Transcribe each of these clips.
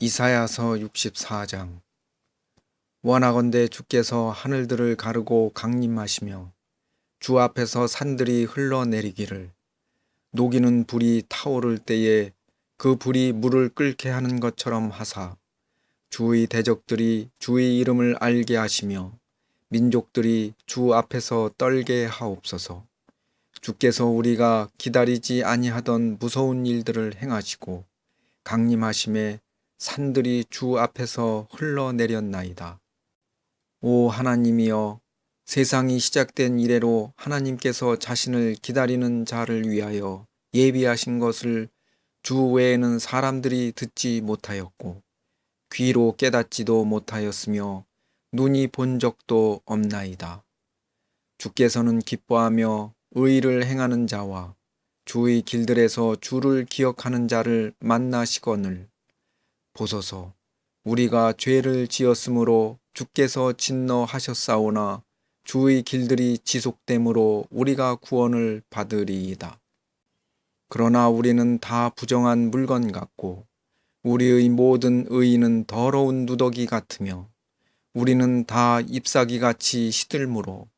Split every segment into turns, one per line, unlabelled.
이사야서 64장. 원하건대 주께서 하늘들을 가르고 강림하시며 주 앞에서 산들이 흘러내리기를. 녹이는 불이 타오를 때에 그 불이 물을 끓게 하는 것처럼 하사 주의 대적들이 주의 이름을 알게 하시며 민족들이 주 앞에서 떨게 하옵소서. 주께서 우리가 기다리지 아니하던 무서운 일들을 행하시고 강림하심에 산들이 주 앞에서 흘러내렸나이다. 오 하나님이여 세상이 시작된 이래로 하나님께서 자신을 기다리는 자를 위하여 예비하신 것을 주 외에는 사람들이 듣지 못하였고 귀로 깨닫지도 못하였으며 눈이 본 적도 없나이다. 주께서는 기뻐하며 의를 행하는 자와 주의 길들에서 주를 기억하는 자를 만나시거늘 보소서 우리가 죄를 지었으므로 주께서 진노하셨사오나 주의 길들이 지속됨으로 우리가 구원을 받으리이다. 그러나 우리는 다 부정한 물건 같고 우리의 모든 의인은 더러운 누더기 같으며 우리는 다 잎사귀 같이 시들므로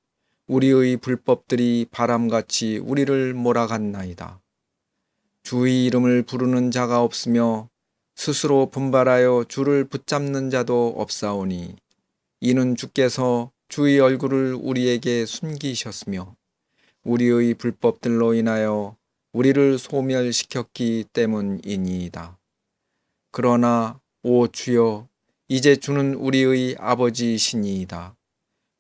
우리의 불법들이 바람같이 우리를 몰아갔나이다. 주의 이름을 부르는 자가 없으며 스스로 분발하여 주를 붙잡는 자도 없사오니 이는 주께서 주의 얼굴을 우리에게 숨기셨으며 우리의 불법들로 인하여 우리를 소멸시켰기 때문이니이다. 그러나 오 주여 이제 주는 우리의 아버지시니이다.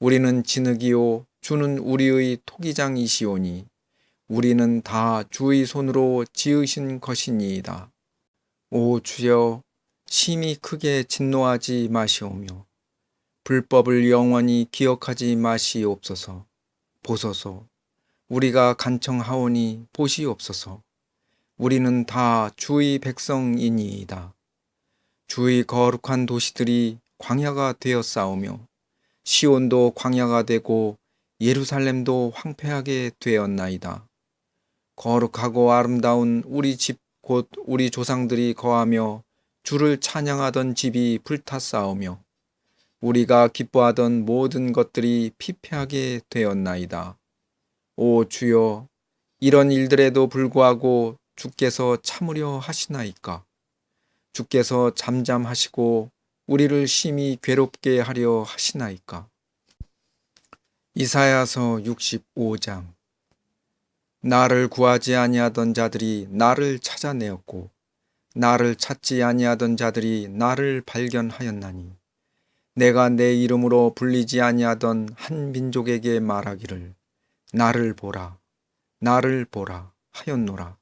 우리는 진흙이요 주는 우리의 토기장이시오니 우리는 다 주의 손으로 지으신 것이니이다. 오 주여 심히 크게 진노하지 마시오며 불법을 영원히 기억하지 마시옵소서. 보소서 우리가 간청하오니 보시옵소서. 우리는 다 주의 백성이니이다. 주의 거룩한 도시들이 광야가 되었사오며 시온도 광야가 되고 예루살렘도 황폐하게 되었나이다. 거룩하고 아름다운 우리 집 곧 우리 조상들이 거하며 주를 찬양하던 집이 불탔사오며 우리가 기뻐하던 모든 것들이 피폐하게 되었나이다. 오 주여 이런 일들에도 불구하고 주께서 참으려 하시나이까? 주께서 잠잠하시고 우리를 심히 괴롭게 하려 하시나이까? 이사야서 65장 나를 구하지 아니하던 자들이 나를 찾아내었고 나를 찾지 아니하던 자들이 나를 발견하였나니 내가 내 이름으로 불리지 아니하던 한 민족에게 말하기를 나를 보라 나를 보라 하였노라.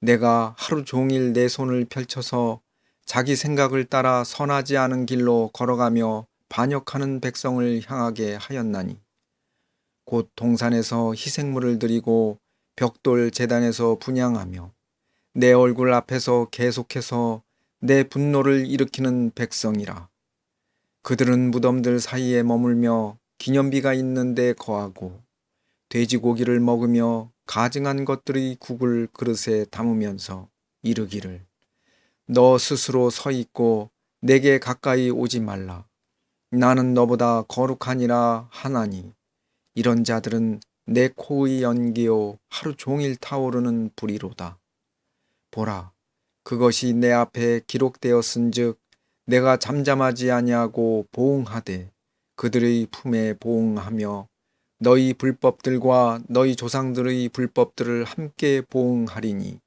내가 하루 종일 내 손을 펼쳐서 자기 생각을 따라 선하지 않은 길로 걸어가며 반역하는 백성을 향하게 하였나니 곧 동산에서 희생물을 드리고 벽돌 재단에서 분양하며 내 얼굴 앞에서 계속해서 내 분노를 일으키는 백성이라. 그들은 무덤들 사이에 머물며 기념비가 있는 데 거하고 돼지고기를 먹으며 가증한 것들의 국을 그릇에 담으면서 이르기를 너 스스로 서 있고 내게 가까이 오지 말라. 나는 너보다 거룩하니라 하나니 이런 자들은 내 코의 연기요 하루 종일 타오르는 불이로다. 보라, 그것이 내 앞에 기록되었은즉 내가 잠잠하지 아니하고 보응하되 그들의 품에 보응하며 너희 불법들과 너희 조상들의 불법들을 함께 보응하리니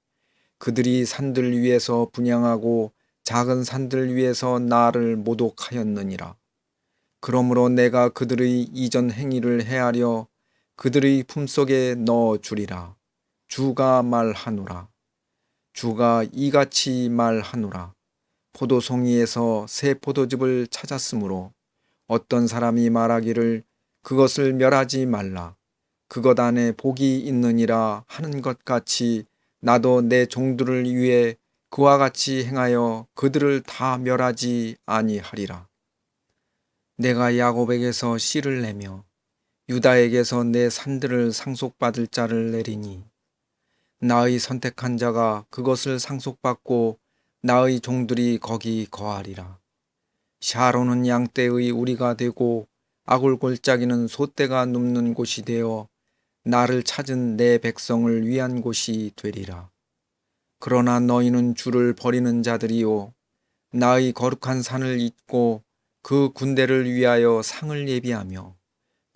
그들이 산들 위에서 분양하고 작은 산들 위에서 나를 모독하였느니라. 그러므로 내가 그들의 이전 행위를 헤아려 그들의 품속에 넣어 주리라. 주가 말하노라. 주가 이같이 말하노라. 포도송이에서 새 포도즙을 찾았으므로 어떤 사람이 말하기를 그것을 멸하지 말라. 그것 안에 복이 있느니라 하는 것 같이 나도 내 종들을 위해 그와 같이 행하여 그들을 다 멸하지 아니하리라. 내가 야곱에게서 씨를 내며 유다에게서 내 산들을 상속받을 자를 내리니 나의 선택한 자가 그것을 상속받고 나의 종들이 거기 거하리라. 샤론은 양떼의 우리가 되고 아굴골짜기는 소떼가 눕는 곳이 되어 나를 찾은 내 백성을 위한 곳이 되리라. 그러나 너희는 주를 버리는 자들이요 나의 거룩한 산을 잊고 그 군대를 위하여 상을 예비하며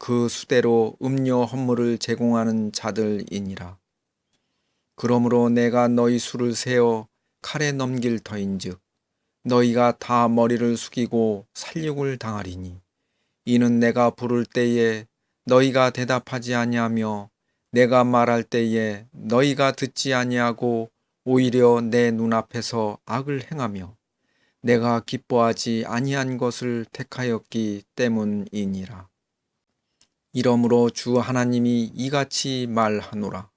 그 수대로 음료 헌물을 제공하는 자들이니라. 그러므로 내가 너희 수를 세어 칼에 넘길 터인즉 너희가 다 머리를 숙이고 살육을 당하리니 이는 내가 부를 때에 너희가 대답하지 아니하며 내가 말할 때에 너희가 듣지 아니하고 오히려 내 눈앞에서 악을 행하며 내가 기뻐하지 아니한 것을 택하였기 때문이니라. 이러므로 주 하나님이 이같이 말하노라.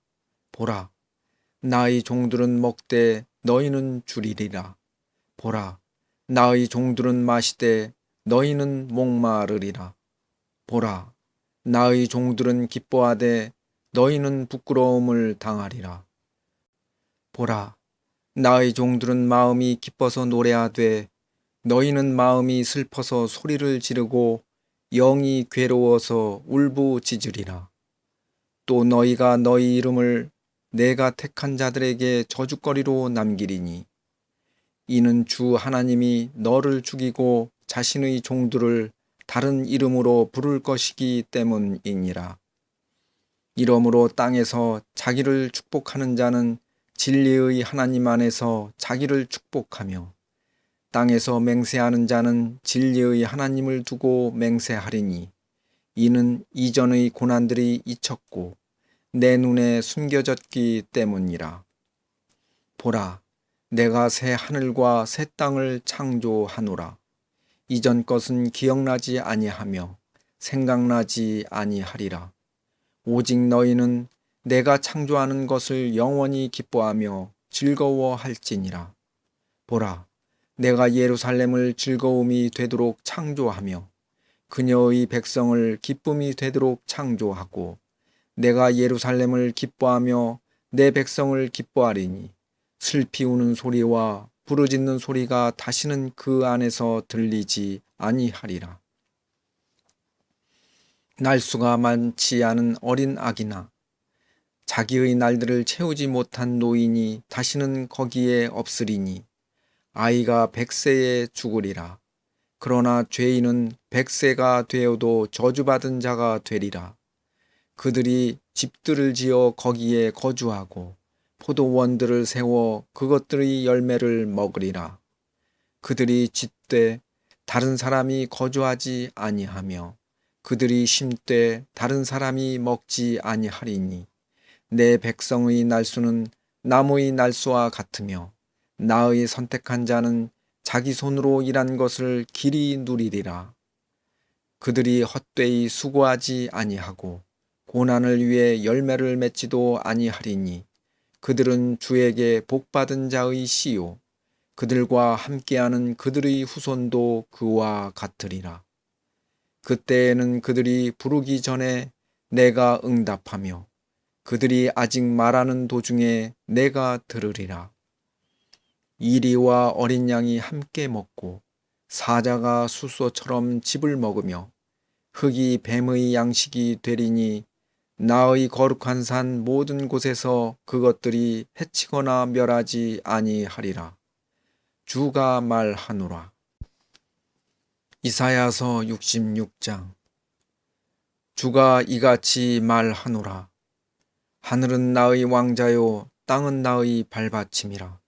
보라, 나의 종들은 먹되 너희는 줄이리라. 보라, 나의 종들은 마시되 너희는 목마르리라. 보라, 나의 종들은 기뻐하되 너희는 부끄러움을 당하리라. 보라, 나의 종들은 마음이 기뻐서 노래하되 너희는 마음이 슬퍼서 소리를 지르고 영이 괴로워서 울부짖으리라. 또 너희가 너희 이름을 내가 택한 자들에게 저주거리로 남기리니 이는 주 하나님이 너를 죽이고 자신의 종들을 다른 이름으로 부를 것이기 때문이니라. 이러므로 땅에서 자기를 축복하는 자는 진리의 하나님 안에서 자기를 축복하며 땅에서 맹세하는 자는 진리의 하나님을 두고 맹세하리니 이는 이전의 고난들이 잊혔고 내 눈에 숨겨졌기 때문이라. 보라, 내가 새 하늘과 새 땅을 창조하노라. 이전 것은 기억나지 아니하며 생각나지 아니하리라. 오직 너희는 내가 창조하는 것을 영원히 기뻐하며 즐거워할지니라. 보라, 내가 예루살렘을 즐거움이 되도록 창조하며 그녀의 백성을 기쁨이 되도록 창조하고 내가 예루살렘을 기뻐하며 내 백성을 기뻐하리니 슬피 우는 소리와 부르짖는 소리가 다시는 그 안에서 들리지 아니하리라. 날수가 많지 않은 어린 아기나 자기의 날들을 채우지 못한 노인이 다시는 거기에 없으리니 아이가 백세에 죽으리라. 그러나 죄인은 백세가 되어도 저주받은 자가 되리라. 그들이 집들을 지어 거기에 거주하고 포도원들을 세워 그것들의 열매를 먹으리라. 그들이 짓되 다른 사람이 거주하지 아니하며 그들이 심되 다른 사람이 먹지 아니하리니 내 백성의 날수는 나무의 날수와 같으며 나의 선택한 자는 자기 손으로 일한 것을 길이 누리리라. 그들이 헛되이 수고하지 아니하고 고난을 위해 열매를 맺지도 아니하리니 그들은 주에게 복받은 자의 씨요 그들과 함께하는 그들의 후손도 그와 같으리라. 그때에는 그들이 부르기 전에 내가 응답하며 그들이 아직 말하는 도중에 내가 들으리라. 이리와 어린 양이 함께 먹고 사자가 수소처럼 집을 먹으며 흙이 뱀의 양식이 되리니 나의 거룩한 산 모든 곳에서 그것들이 해치거나 멸하지 아니하리라. 주가 말하노라. 이사야서 66장 주가 이같이 말하노라. 하늘은 나의 왕자요 땅은 나의 발받침이라.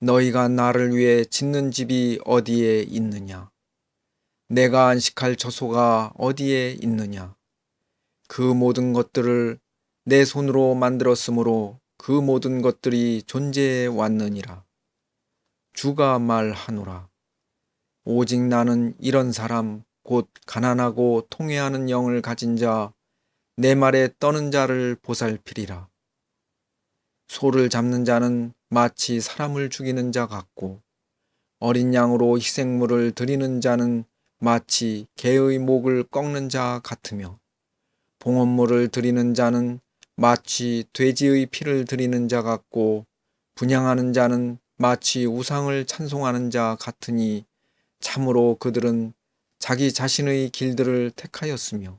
너희가 나를 위해 짓는 집이 어디에 있느냐? 내가 안식할 처소가 어디에 있느냐? 그 모든 것들을 내 손으로 만들었으므로 그 모든 것들이 존재해 왔느니라. 주가 말하노라. 오직 나는 이런 사람, 곧 가난하고 통회하는 영을 가진 자, 내 말에 떠는 자를 보살피리라. 소를 잡는 자는 마치 사람을 죽이는 자 같고 어린 양으로 희생물을 드리는 자는 마치 개의 목을 꺾는 자 같으며 봉헌물을 드리는 자는 마치 돼지의 피를 드리는 자 같고 분양하는 자는 마치 우상을 찬송하는 자 같으니 참으로 그들은 자기 자신의 길들을 택하였으며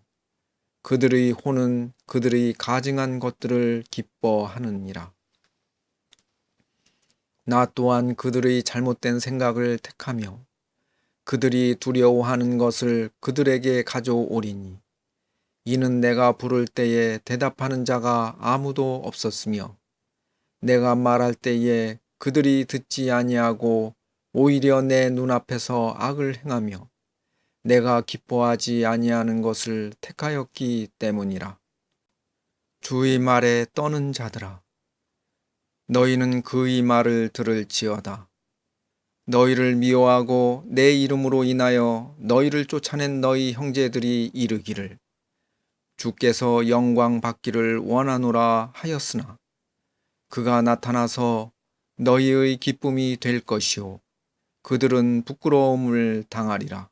그들의 혼은 그들의 가증한 것들을 기뻐하느니라. 나 또한 그들의 잘못된 생각을 택하며 그들이 두려워하는 것을 그들에게 가져오리니 이는 내가 부를 때에 대답하는 자가 아무도 없었으며 내가 말할 때에 그들이 듣지 아니하고 오히려 내 눈앞에서 악을 행하며 내가 기뻐하지 아니하는 것을 택하였기 때문이라. 주의 말에 떠는 자들아 너희는 그의 말을 들을지어다. 너희를 미워하고 내 이름으로 인하여 너희를 쫓아낸 너희 형제들이 이르기를 주께서 영광 받기를 원하노라 하였으나 그가 나타나서 너희의 기쁨이 될 것이요 그들은 부끄러움을 당하리라.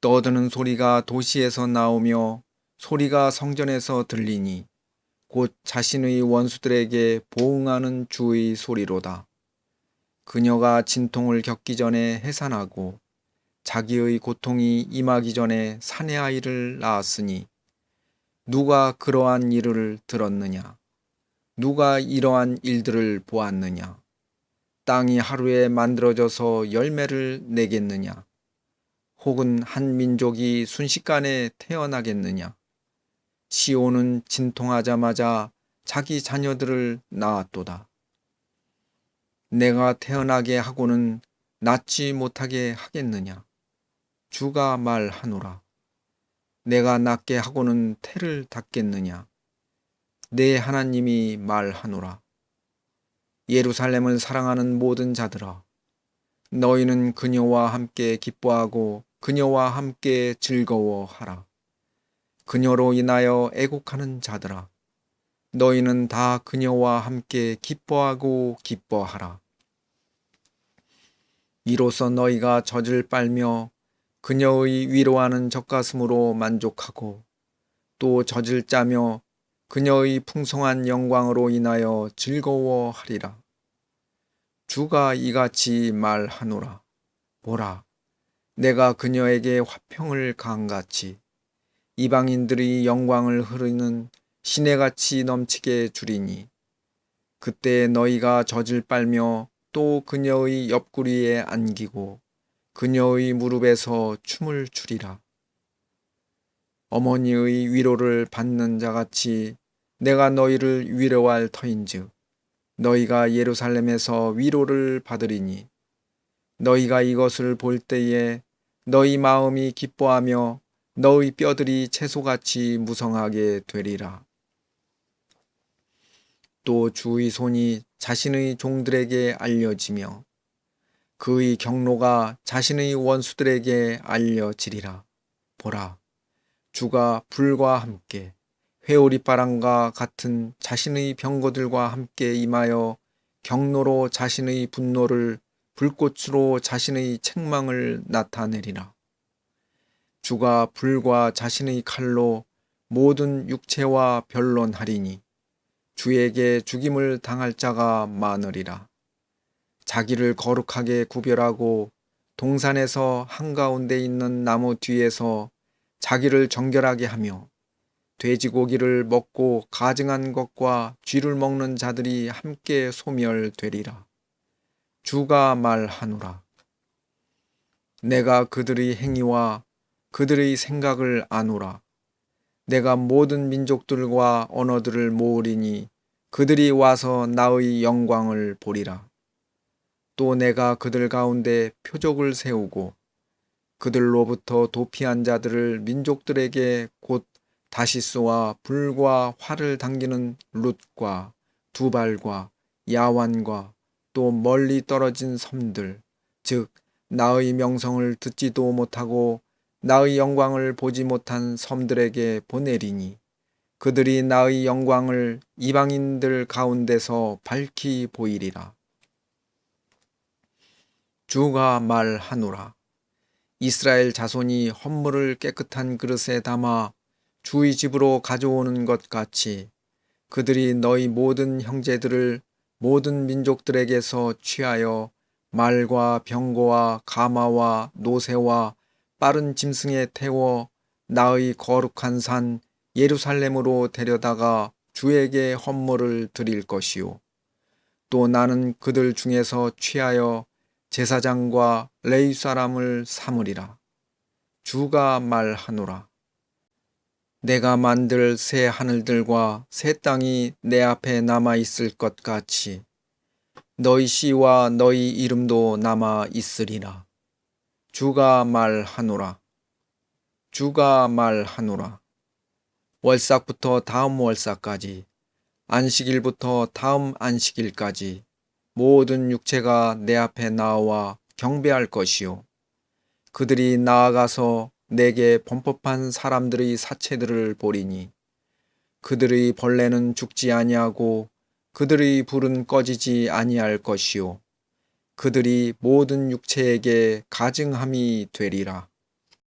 떠드는 소리가 도시에서 나오며 소리가 성전에서 들리니 곧 자신의 원수들에게 보응하는 주의 소리로다. 그녀가 진통을 겪기 전에 해산하고 자기의 고통이 임하기 전에 사내 아이를 낳았으니 누가 그러한 일을 들었느냐? 누가 이러한 일들을 보았느냐? 땅이 하루에 만들어져서 열매를 내겠느냐? 혹은 한 민족이 순식간에 태어나겠느냐? 시온은 진통하자마자 자기 자녀들을 낳았도다. 내가 태어나게 하고는 낳지 못하게 하겠느냐? 주가 말하노라. 내가 낳게 하고는 태를 닫겠느냐? 내 하나님이 말하노라. 예루살렘을 사랑하는 모든 자들아, 너희는 그녀와 함께 기뻐하고 그녀와 함께 즐거워하라. 그녀로 인하여 애곡하는 자들아, 너희는 다 그녀와 함께 기뻐하고 기뻐하라. 이로써 너희가 젖을 빨며 그녀의 위로하는 젖가슴으로 만족하고 또 젖을 짜며 그녀의 풍성한 영광으로 인하여 즐거워하리라. 주가 이같이 말하노라. 보라, 내가 그녀에게 화평을 강같이 이방인들이 영광을 흐르는 시내같이 넘치게 주리니 그때 너희가 젖을 빨며 또 그녀의 옆구리에 안기고 그녀의 무릎에서 춤을 추리라. 어머니의 위로를 받는 자같이 내가 너희를 위로할 터인즉 너희가 예루살렘에서 위로를 받으리니 너희가 이것을 볼 때에 너희 마음이 기뻐하며 너희 뼈들이 채소같이 무성하게 되리라. 또 주의 손이 자신의 종들에게 알려지며 그의 경로가 자신의 원수들에게 알려지리라. 보라, 주가 불과 함께 회오리바람과 같은 자신의 병거들과 함께 임하여 경로로 자신의 분노를 불꽃으로 자신의 책망을 나타내리라. 주가 불과 자신의 칼로 모든 육체와 변론하리니 주에게 죽임을 당할 자가 많으리라. 자기를 거룩하게 구별하고 동산에서 한가운데 있는 나무 뒤에서 자기를 정결하게 하며 돼지고기를 먹고 가증한 것과 쥐를 먹는 자들이 함께 소멸되리라. 주가 말하노라. 내가 그들의 행위와 그들의 생각을 아노라. 내가 모든 민족들과 언어들을 모으리니 그들이 와서 나의 영광을 보리라. 또 내가 그들 가운데 표적을 세우고 그들로부터 도피한 자들을 민족들에게 곧 다시스와 불과 활을 당기는 룻과 두발과 야완과 또 멀리 떨어진 섬들 즉 나의 명성을 듣지도 못하고 나의 영광을 보지 못한 섬들에게 보내리니 그들이 나의 영광을 이방인들 가운데서 밝히 보이리라. 주가 말하노라. 이스라엘 자손이 헌물을 깨끗한 그릇에 담아 주의 집으로 가져오는 것 같이 그들이 너희 모든 형제들을 모든 민족들에게서 취하여 말과 병거와 가마와 노새와 빠른 짐승에 태워 나의 거룩한 산 예루살렘으로 데려다가 주에게 헌물을 드릴 것이요. 또 나는 그들 중에서 취하여 제사장과 레위 사람을 삼으리라. 주가 말하노라. 내가 만들 새 하늘들과 새 땅이 내 앞에 남아 있을 것 같이 너희 씨와 너희 이름도 남아 있으리라. 주가 말하노라. 주가 말하노라. 월삭부터 다음 월삭까지 안식일부터 다음 안식일까지 모든 육체가 내 앞에 나와 경배할 것이요. 그들이 나아가서 내게 범법한 사람들의 사체들을 보리니 그들의 벌레는 죽지 아니하고 그들의 불은 꺼지지 아니할 것이요. 그들이 모든 육체에게 가증함이 되리라.